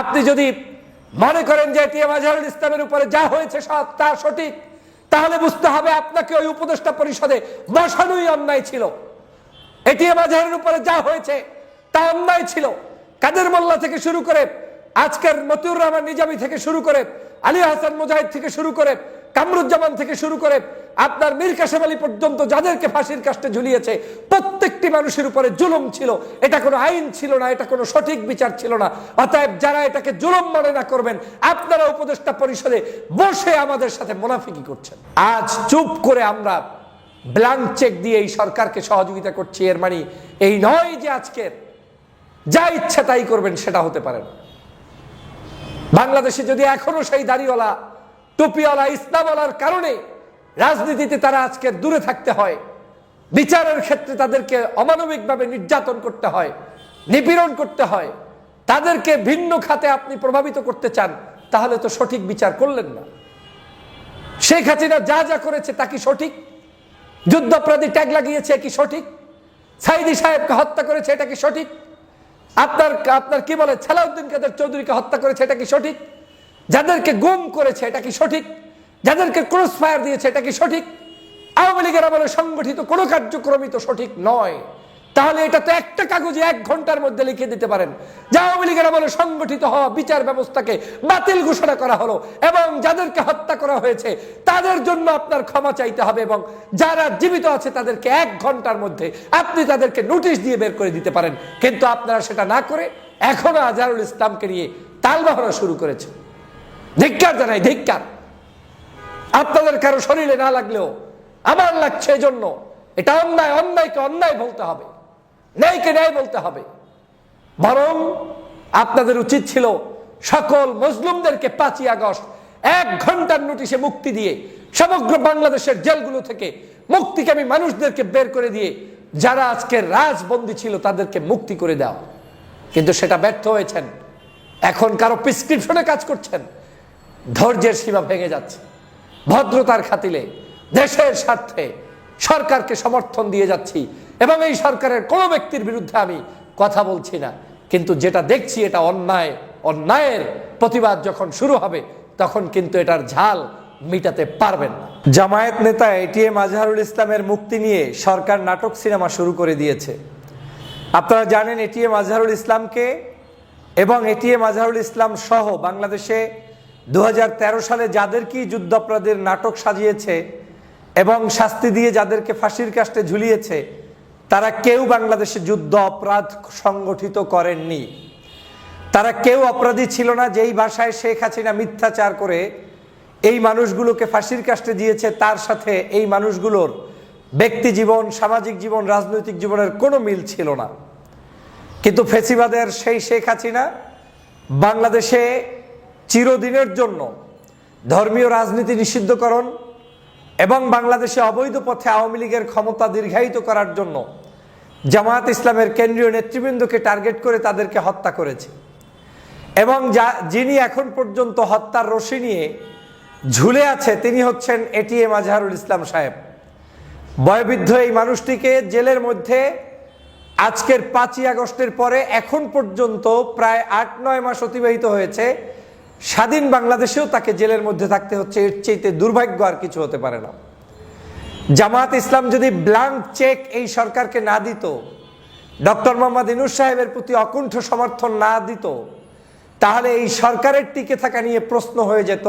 আপনি যদি মনে করেন যে এটিএম আজহারুল ইসলামের উপরে যা হয়েছে সব তা সঠিক, তাহলে বুঝতে হবে আপনাকে ওই উপদেষ্টা পরিষদে বসানোই অন্যায় ছিল। এটিএম আজহারের উপরে যা হয়েছে তা অন্যায় ছিল। কাদের মোল্লা থেকে শুরু করে আজকের মতিউর রহমান নিজামী থেকে শুরু করে আলী হাসান মুজাহিদ থেকে শুরু করে কামরুজ্জামান থেকে শুরু করে আপনার মীর কাসেম আলী পর্যন্ত যাদেরকে ফাঁসির কাষ্টে ঝুলিয়েছে, প্রত্যেকটি মানুষের উপরে জুলুম ছিল। এটা কোনো আইন ছিল না, এটা কোনো সঠিক বিচার ছিল না। অতএব যারা এটাকে জুলুম মনে না করবেন, আপনারা উপদেষ্টা পরিষদে বসে আমাদের সাথে মোনাফিকি করছেন। আজ চুপ করে আমরা ব্ল্যাঙ্ক চেক দিয়ে এই সরকারকে সহযোগিতা করছি, এর মানে এই নয় যে আজকের। যা ইচ্ছা তাই করবেন, সেটা হতে পারে না। বাংলাদেশে যদি এখনও সেই দাড়িওয়ালা, টুপিওয়ালা, ইসলামওয়ালার কারণে রাজনীতিতে তারা আজকে দূরে থাকতে হয়। বিচারের ক্ষেত্রে তাদেরকে অমানবিকভাবে নির্যাতন করতে হয়, নিপীড়ন করতে হয়। তাদেরকে ভিন্ন খাতে আপনি প্রভাবিত করতে চান, তাহলে তো সঠিক বিচার করলেন না। শেখ হাসিনা যা যা করেছে তা কি সঠিক? যুদ্ধাপরাধী ট্যাগ লাগিয়েছে কি সঠিক? সাইদি সাহেবকে হত্যা করেছে এটা কি সঠিক? আপনার আপনার কি বলে, সালাউদ্দিন কাদের চৌধুরীকে হত্যা করেছে এটা কি সঠিক? যাদেরকে গুম করেছে এটা কি সঠিক? যাদেরকে ক্রস ফায়ার দিয়েছে, এটা কি সঠিক? আওয়ামী লীগের আমলে সংগঠিত কোনো কার্যক্রমই তো সঠিক নয়। তাহলে এটা তো একটা কাগজে এক ঘণ্টার মধ্যে লিখে দিতে পারেন। যে আওয়ামী লীগের আমলে সংগঠিত হওয়া বিচার ব্যবস্থাকে বাতিল ঘোষণা করা হলো এবং যাদেরকে হত্যা করা হয়েছে, তাদের জন্য আপনার ক্ষমা চাইতে হবে এবং যারা জীবিত আছে, তাদেরকে এক ঘণ্টার মধ্যে আপনি তাদেরকে নোটিশ দিয়ে বের করে দিতে পারেন। কিন্তু আপনারা সেটা না করে এখনও আজহারুল ইসলামকে নিয়ে তালবাহনা শুরু করেছে ধিক্কার জানাই, ধিক্কার। আপনাদের কারও শরীরে না লাগলেও আমার লাগছে এজন্য। এটা অন্যায়, অন্যায়কে অন্যায় বলতে হবে। ন্যায়কে ন্যায় বলতে হবে। বরং আপনাদের উচিত ছিল সকল মজলুমদেরকে পাঁচই আগস্ট এক ঘণ্টার নোটিশে মুক্তি দিয়ে সমগ্র বাংলাদেশের জেলগুলো থেকে মুক্তিকামী মানুষদেরকে বের করে দিয়ে যারা আজকে রাজবন্দী ছিল তাদেরকে মুক্তি করে দেওয়া কিন্তু সেটা ব্যর্থ হয়েছেন। এখন কারও প্রিসক্রিপশনে কাজ করছেন। ধৈর্যের সীমা ভেঙে যাচ্ছে। ভদ্রতার খাতিলে দেশের স্বার্থে সরকারকে সমর্থন দিয়ে যাচ্ছি এবং এই সরকারের কোনো ব্যক্তির বিরুদ্ধে আমি কথা বলছি না। কিন্তু যেটা দেখছি এটা অন্যায়, অন্যায়ের প্রতিবাদ যখন শুরু হবে, তখন কিন্তু এটার ঝাল মিটাতে পারবেন না। জামায়াত নেতা এটিএম আজহারুল ইসলামের মুক্তি নিয়ে সরকার নাটক সিনেমা শুরু করে দিয়েছে। আপনারা জানেন এটিএম আজহারুল ইসলামকে এবং এটিএম আজহারুল ইসলাম সহ বাংলাদেশে দু হাজার তেরো সালে যাদেরকেই যুদ্ধাপরাধের নাটক সাজিয়েছে এবং শাস্তি দিয়ে যাদেরকে ফাঁসির কাষ্টে ঝুলিয়েছে, তারা কেউ বাংলাদেশে যুদ্ধ অপরাধ সংগঠিত করেননি। তারা কেউ অপরাধী ছিল না যেই ভাষায় শেখ হাসিনা মিথ্যাচার করে এই মানুষগুলোকে ফাঁসির কাষ্টে দিয়েছে, তার সাথে এই মানুষগুলোর ব্যক্তি জীবন, সামাজিক জীবন, রাজনৈতিক জীবনের কোনো মিল ছিল না। কিন্তু ফেসিবাদের সেই শেখ হাসিনা বাংলাদেশে চিরদিনের জন্য ধর্মীয় রাজনীতি নিষিদ্ধকরণ এবং বাংলাদেশে অবৈধ পথে আওয়ামী লীগের ক্ষমতা দীর্ঘায়িত করার জন্য জামায়াত ইসলামের কেন্দ্রীয় নেতৃবৃন্দকে টার্গেট করে তাদেরকে হত্যা করেছে। এবং যা, যিনি এখন পর্যন্ত হত্যার রশি নিয়ে ঝুলে আছে, তিনি হচ্ছেন এটিএম আজহারুল ইসলাম সাহেব। বয়বৃদ্ধ এই মানুষটিকে জেলের মধ্যে আজকের পাঁচই আগস্টের পরে এখন পর্যন্ত প্রায় আট নয় মাস অতিবাহিত হয়েছে। স্বাধীন বাংলাদেশেও তাকে জেলের মধ্যে থাকতে হচ্ছে, এর চাইতে দুর্ভাগ্য আর কিছু হতে পারে না। জামাত ইসলাম যদি ব্ল্যাঙ্ক চেক এই সরকারকে না দিত, ডক্টর মোহাম্মদ ইনুস সাহেবের প্রতি অকুণ্ঠ সমর্থন না দিত, তাহলে এই সরকারের টিকে থাকা নিয়ে প্রশ্ন হয়ে যেত।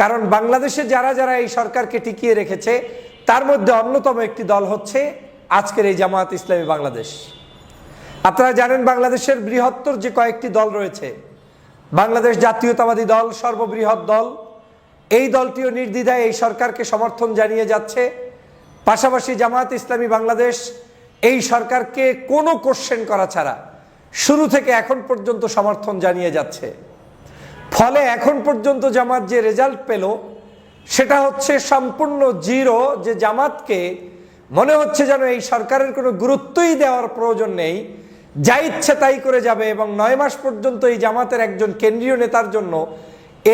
কারণ বাংলাদেশে যারা যারা এই সরকারকে টিকিয়ে রেখেছে, তার মধ্যে অন্যতম একটি দল হচ্ছে আজকের এই জামায়াত ইসলামী বাংলাদেশ। আপনারা জানেন বাংলাদেশের বৃহত্তর যে কয়েকটি দল রয়েছে বাংলাদেশ জাতীয়তাবাদী দল, সর্ববৃহৎ দল। এই দলটিও নির্দ্বিধায় এই সরকারকে সমর্থন জানিয়ে যাচ্ছে। পাশাপাশি জামায়াত ইসলামী বাংলাদেশ এই সরকারকে কোনো কোশ্চেন করা ছাড়া শুরু থেকে এখন পর্যন্ত সমর্থন জানিয়ে যাচ্ছে। ফলে এখন পর্যন্ত জামাত যে রেজাল্ট পেল, সেটা হচ্ছে সম্পূর্ণ জিরো যে জামাতকে মনে হচ্ছে যেন এই সরকারের কোনো গুরুত্বই দেওয়ার প্রয়োজন নেই। যা ইচ্ছে তাই করে যাবে এবং নয় মাস পর্যন্ত এই জামাতের একজন কেন্দ্রীয় নেতার জন্য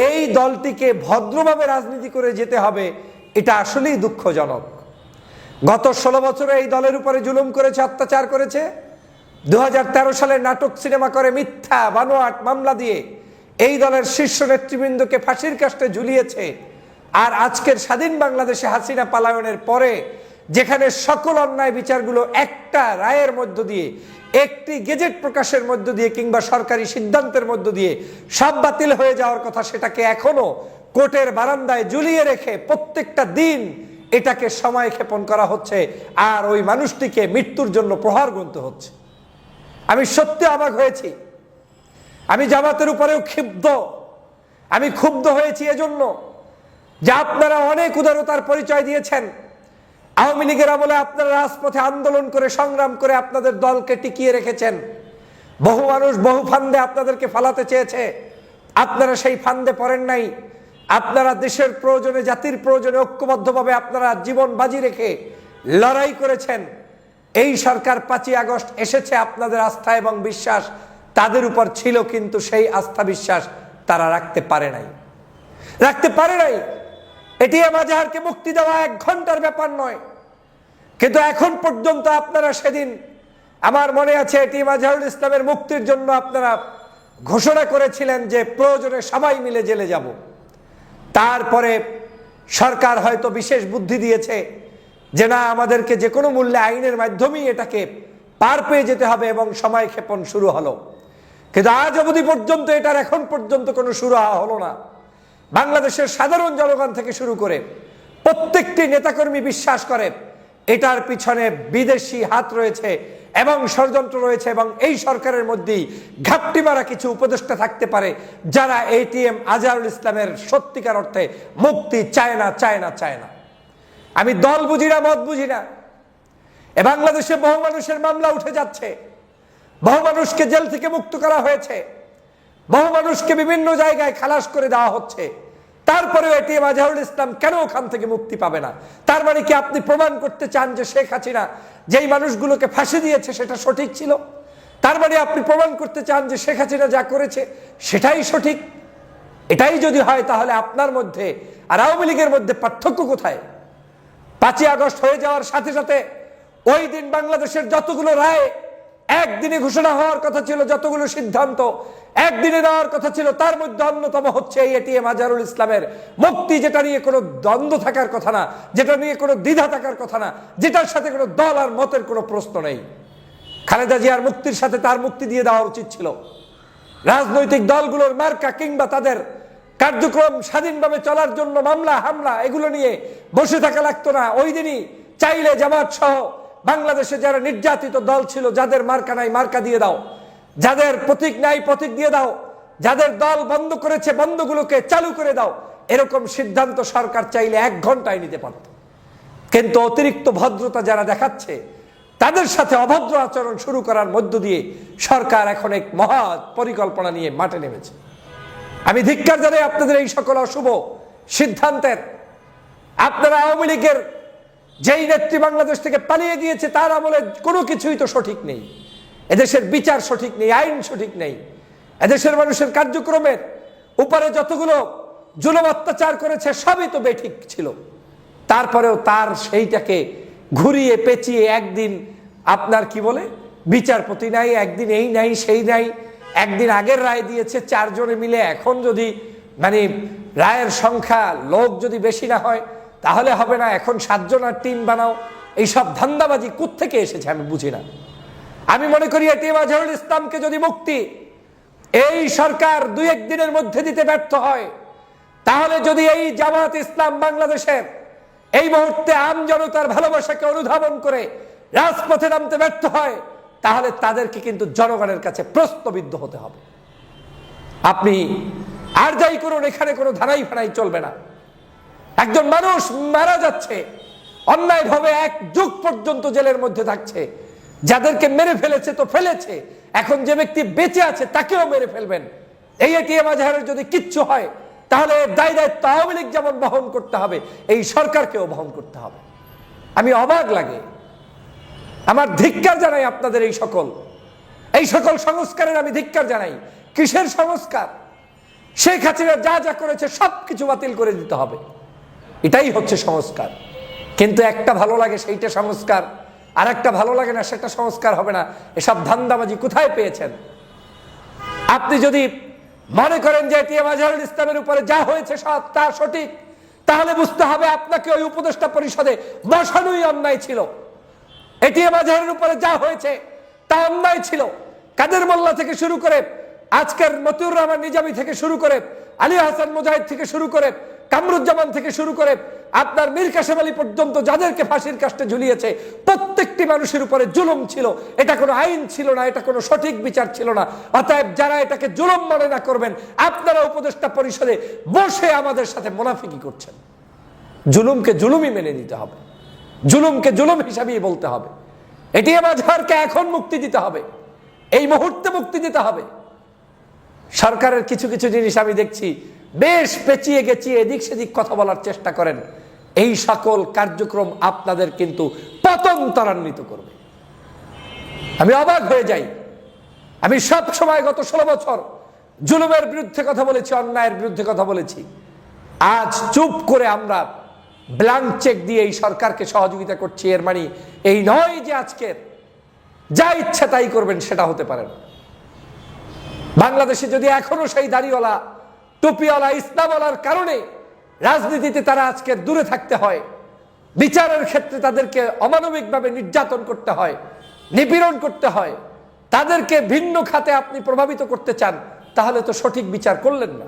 এই দলটিকে ভদ্রভাবে রাজনীতি করে যেতে হবে, এটা আসলেই দুঃখজনক। গত ষোলো বছরে এই দলের উপরে জুলুম করেছে, অত্যাচার করেছে। দুহাজার তেরো সালে নাটক সিনেমা করে মিথ্যা, বানোয়াট মামলা দিয়ে এই দলের শীর্ষ নেতৃবৃন্দকে ফাঁসির কাস্টে ঝুলিয়েছে। আর আজকের স্বাধীন বাংলাদেশে হাসিনা পালায়নের পরে যেখানে সকল অন্যায় বিচারগুলো একটা রায়ের মধ্য দিয়ে, একটি গেজেট প্রকাশের মধ্য দিয়ে কিংবা সরকারি সিদ্ধান্তের মধ্য দিয়ে সব বাতিল হয়ে যাওয়ার কথা সেটাকে এখনও কোর্টের বারান্দায় ঝুলিয়ে রেখে প্রত্যেকটা দিন এটাকে সময় ক্ষেপণ করা হচ্ছে আর ওই মানুষটিকে মৃত্যুর জন্য প্রহার গুনতে হচ্ছে। আমি সত্যি অবাক হয়েছি। আমি জামাতের উপরেও ক্ষিপ্ত। আমি ক্ষুব্ধ হয়েছি এজন্য যে আপনারা অনেক উদারতার পরিচয় দিয়েছেন। আওয়ামী লীগের আমলে আপনারা রাজপথে আন্দোলন করে, সংগ্রাম করে আপনাদের দলকে টিকিয়ে রেখেছেন। বহু মানুষ বহু ফান্দে আপনাদেরকে ফালাতে চেয়েছে। আপনারা সেই ফান্দে পড়েন নাই। আপনারা দেশের প্রয়োজনে, জাতির প্রয়োজনে ঐক্যবদ্ধভাবে আপনারা জীবন বাজি রেখে লড়াই করেছেন। এই সরকার পাঁচই আগস্ট এসেছে আপনাদের আস্থা এবং বিশ্বাস। তাদের উপর ছিল কিন্তু সেই আস্থা বিশ্বাস তারা রাখতে পারে নাই। রাখতে পারে নাই। এটিএম আজহারকে মুক্তি দেওয়া এক ঘণ্টার ব্যাপার নয়। কিন্তু এখন পর্যন্ত আপনারা সেদিন আমার মনে আছে এটি আজহারুল ইসলামের মুক্তির জন্য আপনারা ঘোষণা করেছিলেন যে প্রয়োজনে সবাই মিলে জেলে যাব। তারপরে সরকার হয়তো বিশেষ বুদ্ধি দিয়েছে যে না, আমাদেরকে যে কোনো মূল্যে আইনের মাধ্যমেই এটাকে পার পেয়ে যেতে হবে এবং সময় ক্ষেপণ শুরু হলো। কিন্তু আজ অবধি পর্যন্ত এটার এখন পর্যন্ত কোনো শুরু হলো না। বাংলাদেশের সাধারণ জনগণ থেকে শুরু করে প্রত্যেকটি নেতাকর্মী বিশ্বাস করে এটার পিছনে বিদেশি হাত রয়েছে এবং ষড়যন্ত্র রয়েছে এবং এই সরকারের মধ্যেই ঘাপটি মারা কিছু উপদেষ্টা থাকতে পারে যারা এটিএম আজহারুল ইসলামের সত্যিকার অর্থে মুক্তি চায় না চায় না চায় না। আমি দল বুঝি না, মত বুঝি না। এ বাংলাদেশে বহু মানুষের মামলা উঠে যাচ্ছে। বহু মানুষকে জেল থেকে মুক্ত করা হয়েছে। বহু মানুষকে বিভিন্ন জায়গায় খালাস করে দেওয়া হচ্ছে। তারপরেও এটিএম আজহারুল ইসলাম কেন ওখান থেকে মুক্তি পাবে না? তার মানে কি আপনি প্রমাণ করতে চান যে শেখ হাসিনা যেই মানুষগুলোকে ফাঁসি দিয়েছে সেটা সঠিক ছিল? তার মানে আপনি প্রমাণ করতে চান যে শেখ হাসিনা যা করেছে সেটাই সঠিক? এটাই যদি হয় তাহলে আপনার মধ্যে আর আওয়ামী লীগের মধ্যে পার্থক্য কোথায়? পাঁচই আগস্ট হয়ে যাওয়ার সাথে সাথে ওই দিন বাংলাদেশের যতগুলো রায় একদিনে ঘোষণা হওয়ার কথা ছিল যতগুলো সিদ্ধান্ত একদিনে দেওয়ার কথা ছিল, তার মধ্যে অন্যতম হচ্ছে এই এটিএম আজারুল ইসলামের মুক্তি, যেটা নিয়ে কোনো দ্বন্দ্ব থাকার কথা না, যেটা নিয়ে কোনো দ্বিধা থাকার কথা না, যেটার সাথে কোনো দল আর মতের কোনো প্রশ্ন নেই। খালেদা জিয়ার মুক্তির সাথে তার মুক্তি দিয়ে দেওয়া উচিত ছিল। রাজনৈতিক দলগুলোর মার্কা কিংবা তাদের কার্যক্রম স্বাধীনভাবে চলার জন্য মামলা, হামলা, এগুলো নিয়ে বসে থাকা লাগতো না। ওই দিনই চাইলে জামাত সহ বাংলাদেশে যারা নির্যাতিত দল ছিল, যাদের মার্কা নাই, মার্কা দিয়ে দাও। যাদের প্রতীক নাই, প্রতীক দিয়ে দাও। যাদের দল বন্ধ করেছে, বন্ধগুলোকে চালু করে দাও। এরকম সিদ্ধান্ত সরকার চাইলে এক ঘন্টায় নিতে পারত। কিন্তু অতিরিক্ত ভদ্রতা যারা দেখাচ্ছে, তাদের সাথে অভদ্র আচরণ শুরু করার মধ্য দিয়ে সরকার এখন এক মহা পরিকল্পনা নিয়ে মাঠে নেমেছে। আমি ধিক্কার জানাই আপনাদের এই সকল অশুভ সিদ্ধান্তের। আপনারা আওয়ামী লীগের যেই নেত্রী বাংলাদেশ থেকে পালিয়ে গিয়েছে, তার আমলে কোনো কিছুই তো সঠিক নেই। এদেশের বিচার সঠিক নেই, আইন সঠিক নেই। এদেশের মানুষের কার্যক্রমের উপরে যতগুলো জুলম অত্যাচার করেছে, সবই তো বেঠিক ছিল। তারপরেও তার সেইটাকে ঘুরিয়ে পেঁচিয়ে একদিন আপনার কি বলে, বিচারপতি নাই, একদিন এই নাই, সেই নাই, একদিন আগের রায় দিয়েছে, চারজনে মিলে এখন যদি মানে রায়ের সংখ্যা, লোক যদি বেশি না হয় তাহলে হবে না, এখন সাতজনের টিম বানাও। এইসব ধান্দাবাজি থেকে এসেছে আমি বুঝি না। আমি মনে করি এটি আজহারুল ইসলামকে যদি মুক্তি এই সরকার দুই একদিনের মধ্যে দিতে ব্যর্থ হয়, তাহলে যদি এই জামাত ইসলাম বাংলাদেশের এই মুহূর্তে আম জনতার ভালোবাসাকে অনুধাবন করে রাজপথে নামতে ব্যর্থ হয়, তাহলে তাদেরকে কিন্তু জনগণের কাছে প্রশ্নবিদ্ধ হতে হবে। আপনি আর যাই করুন, এখানে কোনো ধারাই ফানাই চলবে না। একজন মানুষ মারা যাচ্ছে, অন্যায়ভাবে এক যুগ পর্যন্ত জেলের মধ্যে থাকছে। যাদেরকে মেরে ফেলেছে তো ফেলেছে, এখন যে ব্যক্তি বেঁচে আছে তাকেও মেরে ফেলবেন। এই এটিএম আজহারের যদি কিচ্ছু হয়, তাহলে দায় দায়িত্ব আওয়ামী লীগ যেমন বহন করতে হবে, এই সরকারকেও বহন করতে হবে। আমি অবাক লাগে। আমার ধিক্কার জানাই আপনাদের এই সকল। এই সকল সংস্কারের আমি ধিক্কার জানাই। কিসের সংস্কার? শেখ হাসিনা যা যা করেছে সব কিছু বাতিল করে দিতে হবে। এটাই হচ্ছে সংস্কার। কিন্তু একটা ভালো লাগে, সেইটা সংস্কার। আর একটা ভালো লাগে না, সেটা সংস্কার হবে না। এসব ধান্দাবাজি কোথায় পেয়েছেন? আপনি যদি মনে করেন যে এটিএম আজহারুল ইসলামের উপরে যা হয়েছে সব তা সঠিক, তাহলে বুঝতে হবে আপনাকে ওই উপদেষ্টা পরিষদে বসানোই অন্যায় ছিল। এটিএম আজহারের উপরে যা হয়েছে তা অন্যায় ছিল। কাদের মোল্লা থেকে শুরু করে আজকের মতিউর রহমান নিজামী থেকে শুরু করে আলী হাসান মুজাহিদ থেকে শুরু করে কামরুজ্জামান থেকে শুরু করে আপনার মীর কাসেম আলী পর্যন্ত যাদেরকে ফাঁসির কাষ্টে ঝুলিয়েছে, প্রত্যেকটি মানুষের উপরে জুলুম ছিল। এটা কোনো আইন ছিল না, এটা কোনো সঠিক বিচার ছিল না। অতএব যারা এটাকে জুলুম মনে না করবেন, আপনারা উপদেষ্টা পরিষদে বসে আমাদের সাথে মোনাফিকি করছেন। জুলুমকে জুলুমই মেনে নিতে হবে। জুলুমকে জুলুম হিসাবেই বলতে হবে। এটিএম আজহারকে এখন মুক্তি দিতে হবে। এই মুহূর্তে মুক্তি দিতে হবে। সরকারের কিছু কিছু জিনিস আমি দেখছি বেশ পেঁচিয়ে গেছিয়ে এদিক সেদিক কথা বলার চেষ্টা করেন। এই সকল কার্যক্রম আপনাদের কিন্তু পতন ত্বরান্বিত করবে। আমি অবাক হয়ে যাই। আমি সব সময় গত ষোলো বছর জুলুমের বিরুদ্ধে কথা বলেছি, অন্যায়ের বিরুদ্ধে কথা বলেছি। আজ চুপ করে আমরা ব্ল্যাঙ্ক চেক দিয়ে এই সরকারকে সহযোগিতা করছি। এর মানে এই নয় যে আজকের। যা ইচ্ছা তাই করবেন, সেটা হতে পারে বাংলাদেশে যদি এখনও সেই দাড়িওয়ালা টুপিওয়ালা ইসলামওয়ালার কারণে রাজনীতিতে তারা আজকে দূরে থাকতে হয়। বিচারের ক্ষেত্রে তাদেরকে অমানবিকভাবে নির্যাতন করতে হয়, নিপীড়ন করতে হয়। তাদেরকে ভিন্ন খাতে আপনি প্রভাবিত করতে চান, তাহলে তো সঠিক বিচার করলেন না।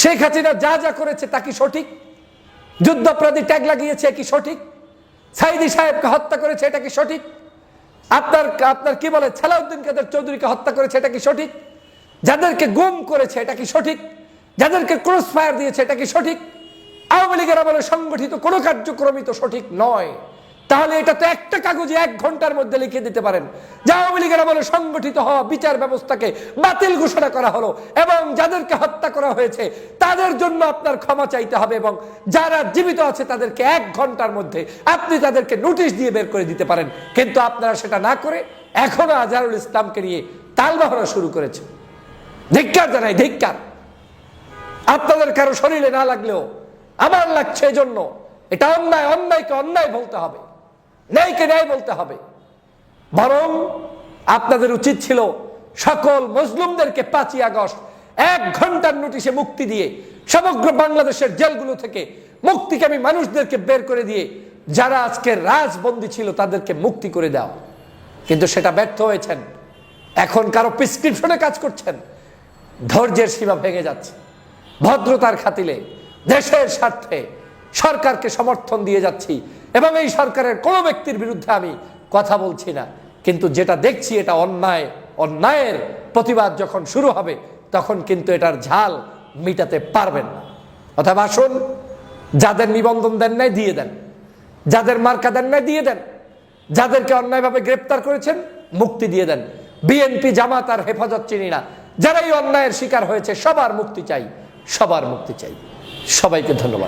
শেখ হাসিনা যা যা করেছে তা কি সঠিক? যুদ্ধাপরাধী ট্যাগ লাগিয়েছে কি সঠিক? সাইদি সাহেবকে হত্যা করেছে এটা কি সঠিক? আপনার আপনার কি বলে সালাউদ্দিন কাদের চৌধুরীকে হত্যা করেছে এটা কি সঠিক? যাদেরকে গুম করেছে এটা কি সঠিক? যাদেরকে ক্রস ফায়ার দিয়েছে এটা কি সঠিক? আওয়ামী লীগের আমলে সংগঠিত কোনো কার্যক্রমই তো সঠিক নয়। তাহলে এটা তো একটা কাগজে এক ঘণ্টার মধ্যে লিখে দিতে পারেন। যে আওয়ামী লীগের আমলে সংগঠিত হওয়া বিচার ব্যবস্থাকে বাতিল ঘোষণা করা হলো এবং যাদেরকে হত্যা করা হয়েছে, তাদের জন্য আপনার ক্ষমা চাইতে হবে এবং যারা জীবিত আছে তাদেরকে এক ঘণ্টার মধ্যে আপনি তাদেরকে নোটিশ দিয়ে বের করে দিতে পারেন। কিন্তু আপনারা সেটা না করে এখনও আজহারুল ইসলামকে নিয়ে তালবাহরা শুরু করেছে। ধিক্কার জানাই, ধিক্কার। আপনাদের কারও শরীরে না লাগলেও আমার লাগছে এজন্য এটা অন্যায়, অন্যায়কে অন্যায় বলতে হবে, ন্যায়কে ন্যায় বলতে হবে। বরং আপনাদের উচিত ছিল সকল মজলুমদেরকে পাঁচই আগস্ট, এক ঘণ্টার নোটিশে মুক্তি দিয়ে সমগ্র বাংলাদেশের জেলগুলো থেকে মুক্তিকামী মানুষদেরকে বের করে দিয়ে যারা আজকে রাজবন্দী ছিল তাদেরকে মুক্তি করে দাও। কিন্তু সেটা ব্যর্থ হয়েছেন। এখন কারও প্রেসক্রিপশনে কাজ করছেন। ধৈর্যের সীমা ভেঙে যাচ্ছে। ভদ্রতার খাতিলে দেশের স্বার্থে সরকারকে সমর্থন দিয়ে যাচ্ছি এবং এই সরকারের কোনো ব্যক্তির বিরুদ্ধে আমি কথা বলছি না। কিন্তু যেটা দেখছি এটা অন্যায়, অন্যায়ের প্রতিবাদ যখন শুরু হবে, তখন কিন্তু এটার ঝাল মিটাতে পারবেন না। অথবা আসুন, যাদের নিবন্ধন দেন নাই দিয়ে দেন। যাদের মার্কা দেন নাই দিয়ে দেন। যাদেরকে অন্যায়ভাবে গ্রেপ্তার করেছেন, মুক্তি দিয়ে দেন। বিএনপি জামাত আর হেফাজত চিনি না। যারা এই অন্যায়ের শিকার হয়েছে সবার মুক্তি চাই সবার মুক্তি চাই। সবাইকে ধন্যবাদ।